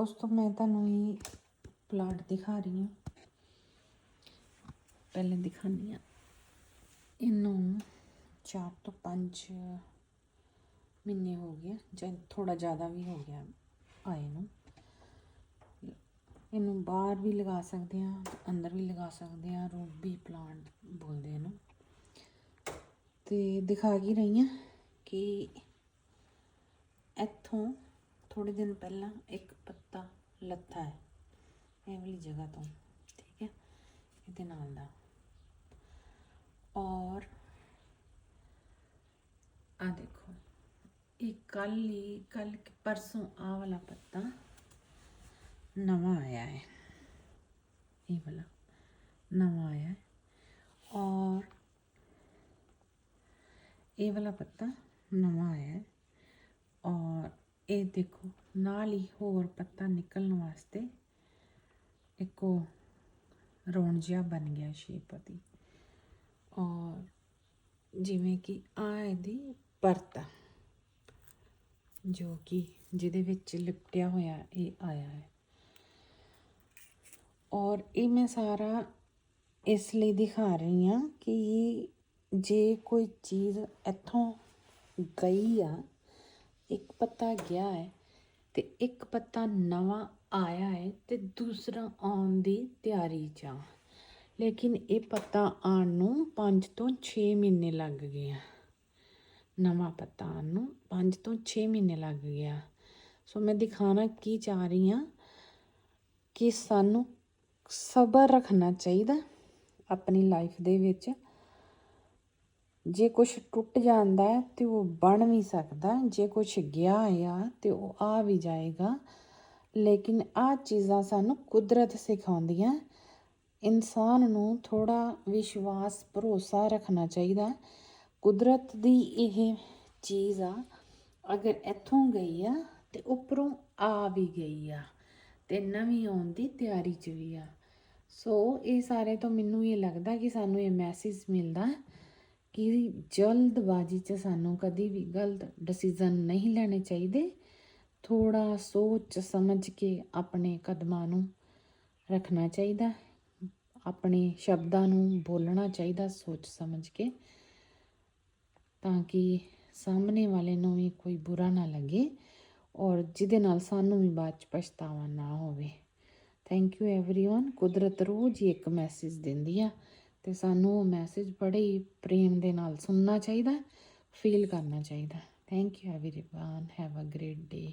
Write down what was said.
ਦੋਸਤੋ ਮੈਂ ਤੁਹਾਨੂੰ ਇਹ ਪਲਾਂਟ ਦਿਖਾ ਰਹੀ ਹਾਂ। ਪਹਿਲੇ ਦਿਖਾਨੀ ਆ ਇਹਨੂੰ 4 ਤੋਂ 5 ਮਹੀਨੇ ਹੋ ਗਏ, ਜਾਂ ਥੋੜਾ ਜ਼ਿਆਦਾ ਵੀ ਹੋ ਗਿਆ ਆਏ ਨੂੰ। ਇਹਨੂੰ ਬਾਹਰ ਵੀ ਲਗਾ ਸਕਦੇ ਆ ਅੰਦਰ ਵੀ ਲਗਾ ਸਕਦੇ ਆ ਰੂਬੀ ਪਲਾਂਟ ਬੋਲਦੇ ਇਹਨੂੰ। ਤੇ ਦਿਖਾ ਕੀ ਰਹੀ ਆ ਕਿ ਇੱਥੋਂ ਥੋੜੇ ਦਿਨ ਪਹਿਲਾਂ ਇੱਕ ਪੱਤਾ ਲੱਥਾ ਹੈ ਇਹ ਵਾਲੀ ਜਗ੍ਹਾ ਤੋਂ ਠੀਕ ਹੈ ਇਹਦੇ ਨਾਲ ਦਾ ਔਰ ਆ ਦੇਖੋ ਇਹ ਕੱਲ ਹੀ ਕੱਲ ਪਰਸੋਂ ਆ ਵਾਲਾ ਪੱਤਾ ਨਵਾਂ ਆਇਆ ਹੈ ਇਹ ਵਾਲਾ ਨਵਾਂ ਆਇਆ ਹੈ ਔਰ ਇਹ ਵਾਲਾ ਪੱਤਾ ਨਵਾਂ ਆਇਆ ਹੈ ਔਰ ਇਹ ਦੇਖੋ, ਨਾਲ ਹੀ ਹੋਰ ਪੱਤਾ ਨਿਕਲਣ ਵਾਸਤੇ ਇੱਕੋ ਰੌਣ ਜਿਹਾ ਬਣ ਗਿਆ ਸ਼ੇਪ ਦੀ ਔਰ ਜਿਵੇਂ ਕਿ ਆ ਇਹਦੀ ਪਰਤ ਜੋ ਕਿ ਜਿਹਦੇ ਵਿੱਚ ਲਿਪਟਿਆ ਹੋਇਆ ਇਹ ਆਇਆ ਹੈ। ਔਰ ਇਹ ਮੈਂ ਸਾਰਾ ਇਸ ਲਈ ਦਿਖਾ ਰਹੀ ਹਾਂ ਕਿ ਜੇ ਕੋਈ ਚੀਜ਼ ਇੱਥੋਂ ਗਈ ਆ ਇੱਕ ਪੱਤਾ ਗਿਆ ਹੈ ਤੇ ਇੱਕ ਪੱਤਾ ਨਵਾਂ ਆਇਆ ਹੈ ਤੇ ਦੂਸਰਾ ਆਉਣ ਦੀ ਤਿਆਰੀ 'ਚ ਆ। ਲੇਕਿਨ ਇਹ ਪੱਤਾ ਆਉਣ ਨੂੰ 5 ਤੋਂ 6 ਮਹੀਨੇ ਲੱਗ ਗਏ ਆ। ਨਵਾਂ ਪੱਤਾ ਆਉਣ ਨੂੰ 5 ਤੋਂ 6 ਮਹੀਨੇ ਲੱਗ ਗਿਆ ਸੋ ਮੈਂ ਦਿਖਾਣਾ ਕੀ ਚਾਹ ਰਹੀ ਹਾਂ ਕਿ ਸਾਨੂੰ ਸਬਰ ਰੱਖਣਾ ਚਾਹੀਦਾ ਆਪਣੀ ਲਾਈਫ ਦੇ ਵਿੱਚ। ਜੇ ਕੁਝ ਟੁੱਟ ਜਾਂਦਾ ਹੈ ਤੇ ਉਹ ਬਣ ਵੀ ਸਕਦਾ ਜੇ ਕੁਝ ਗਿਆ ਆ ਤੇ ਉਹ ਆ ਵੀ ਜਾਏਗਾ। ਲੇਕਿਨ ਆ ਚੀਜ਼ਾਂ ਸਾਨੂੰ ਕੁਦਰਤ ਸਿਖਾਉਂਦੀਆਂ। ਇਨਸਾਨ ਨੂੰ ਥੋੜਾ ਵਿਸ਼ਵਾਸ, ਭਰੋਸਾ ਰੱਖਣਾ ਚਾਹੀਦਾ ਕੁਦਰਤ ਦੀ ਇਹ ਚੀਜ਼ ਆ, ਅਗਰ ਇੱਥੋਂ ਗਈ ਆ ਤੇ ਉੱਪਰੋਂ ਆ ਵੀ ਗਈ ਆ ਤੇ ਨਵੀਂ ਆਉਣ ਦੀ ਤਿਆਰੀ 'ਚ ਵੀ ਆ। ਸੋ ਇਹ ਸਾਰੇ ਤੋਂ ਮੈਨੂੰ ਇਹ ਲੱਗਦਾ ਕਿ ਸਾਨੂੰ ਇਹ ਮੈਸੇਜ ਮਿਲਦਾ ਕਿ ਜਲਦਬਾਜ਼ੀ 'ਚ ਸਾਨੂੰ ਕਦੀ ਵੀ ਗਲਤ ਡਿਸੀਜਨ ਨਹੀਂ ਲੈਣੇ ਚਾਹੀਦੇ ਥੋੜਾ ਸੋਚ ਸਮਝ ਕੇ ਆਪਣੇ ਕਦਮਾਂ ਨੂੰ ਰੱਖਣਾ ਚਾਹੀਦਾ ਆਪਣੇ ਸ਼ਬਦਾਂ ਨੂੰ ਬੋਲਣਾ ਚਾਹੀਦਾ ਸੋਚ ਸਮਝ ਕੇ ਤਾਂ ਕਿ ਸਾਹਮਣੇ ਵਾਲੇ ਨੂੰ ਵੀ ਕੋਈ ਬੁਰਾ ਨਾ ਲੱਗੇ ਔਰ ਜਿਹਦੇ ਨਾਲ ਸਾਨੂੰ ਵੀ ਬਾਅਦ ਚ ਪਛਤਾਵਾ ਨਾ ਹੋਵੇ ਥੈਂਕ ਯੂ एवरीवन ਕੁਦਰਤ ਰੋਜ਼ ਹੀ ਇੱਕ ਮੈਸੇਜ ਦਿੰਦੀ ਆ ਤੇ ਸਾਨੂੰ ਉਹ ਮੈਸੇਜ ਬੜੇ ਹੀ ਪ੍ਰੇਮ ਦੇ ਨਾਲ ਸੁਣਨਾ ਚਾਹੀਦਾ ਫੀਲ ਕਰਨਾ ਚਾਹੀਦਾ thank you everyone have a great day